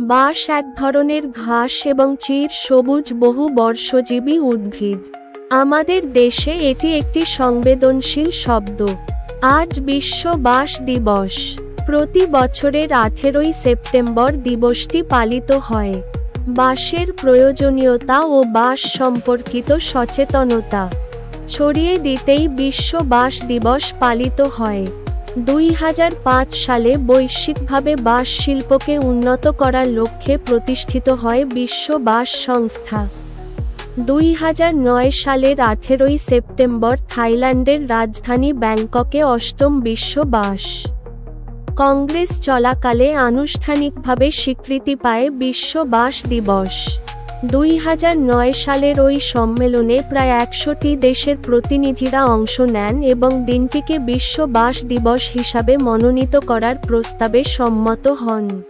বাঁশ এক ধরনের ঘাস এবং চির সবুজ বহু বর্ষজীবী উদ্ভিদ। আমাদের দেশে এটি একটি সংবেদনশীল শব্দ। আজ বিশ্ব বাঁশ দিবস। প্রতি বছরের আঠেরোই সেপ্টেম্বর দিবসটি পালিত হয়। বাঁশের প্রয়োজনীয়তা ও বাঁশ সম্পর্কিত সচেতনতা। ছড়িয়ে দিতেই বিশ্ব বাঁশ দিবস পালিত হয়। দুই হাজার পাঁচ সালে বৈশ্বিকভাবে বাঁশ শিল্পকে উন্নত করার লক্ষ্যে প্রতিষ্ঠিত হয় বিশ্ব বাঁশ সংস্থা। দুই হাজার নয় সালের আঠেরোই সেপ্টেম্বর থাইল্যান্ডের রাজধানী ব্যাংককে অষ্টম বিশ্ব বাঁশ। কংগ্রেস চলাকালে আনুষ্ঠানিকভাবে স্বীকৃতি পায় বিশ্ব বাঁশ দিবস। দুই হাজার নয় সালের ওই সম্মেলনে প্রায় একশোটি দেশের প্রতিনিধিরা অংশ নেন এবং দিনটিকে বিশ্ব বাঁশ দিবস হিসাবে মনোনীত করার প্রস্তাবে সম্মত হন।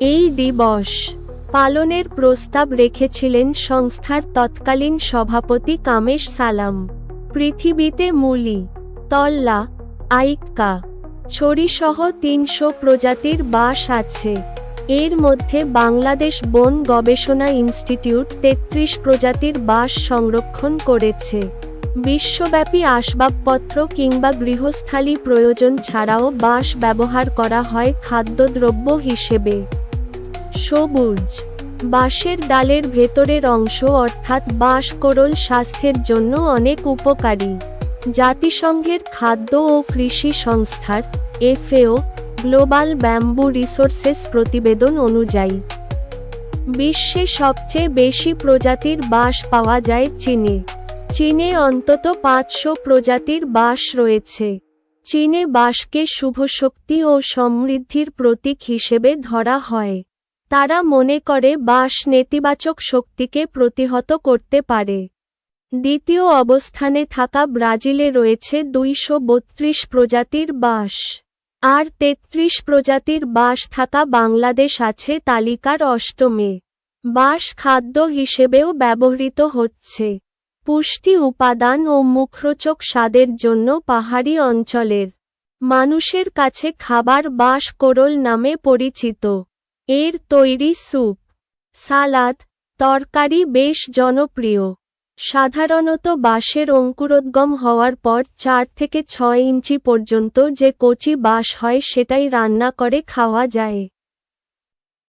এই দিবস পালনের প্রস্তাব রেখেছিলেন সংস্থার তৎকালীন সভাপতি কামেশ সালাম। পৃথিবীতে মুলি, তল্লা, আইক্কা, ছড়িসহ তিনশো প্রজাতির বাস আছে। এর মধ্যে বাংলাদেশ বন গবেষণা ইনস্টিটিউট তেত্রিশ প্রজাতির বাঁশ সংরক্ষণ করেছে। বিশ্বব্যাপী আসবাবপত্র কিংবা গৃহস্থালী প্রয়োজন ছাড়াও বাঁশ ব্যবহার করা হয় খাদ্যদ্রব্য হিসেবে। সবুজ। বাঁশের ডালের ভেতরের অংশ অর্থাৎ বাঁশ কোরল স্বাস্থ্যের জন্য অনেক উপকারী। জাতিসংঘের খাদ্য ও কৃষি সংস্থার এফএও গ্লোবাল ব্যাম্বু রিসোর্সেস প্রতিবেদন অনুযায়ী, বিশ্বে সবচেয়ে বেশি প্রজাতির বাঁশ পাওয়া যায় চীনে। চীনে অন্তত পাঁচশো প্রজাতির বাঁশ রয়েছে। চীনে বাঁশকে শুভশক্তি ও সমৃদ্ধির প্রতীক হিসেবে ধরা হয়। তারা মনে করে বাঁশ নেতিবাচক শক্তিকে প্রতিহত করতে পারে। দ্বিতীয় অবস্থানে থাকা ব্রাজিলে রয়েছে দুইশো বত্রিশ প্রজাতির বাঁশ। আর তেত্রিশ প্রজাতির বাঁশ থাকা বাংলাদেশ আছে তালিকার অষ্টমে। বাঁশ খাদ্য হিসেবেও ব্যবহৃত হচ্ছে। পুষ্টি উপাদান ও মুখরোচক স্বাদের জন্য পাহাড়ি অঞ্চলের মানুষের কাছে খাবার বাঁশ কোরল নামে পরিচিত। এর তৈরি স্যুপ, সালাদ, তরকারি বেশ জনপ্রিয়। সাধারণত বাঁশের অঙ্কুরোদ্গম হওয়ার পর চার থেকে ছয় ইঞ্চি পর্যন্ত যে কচি বাঁশ হয় সেটাই রান্না করে খাওয়া যায়।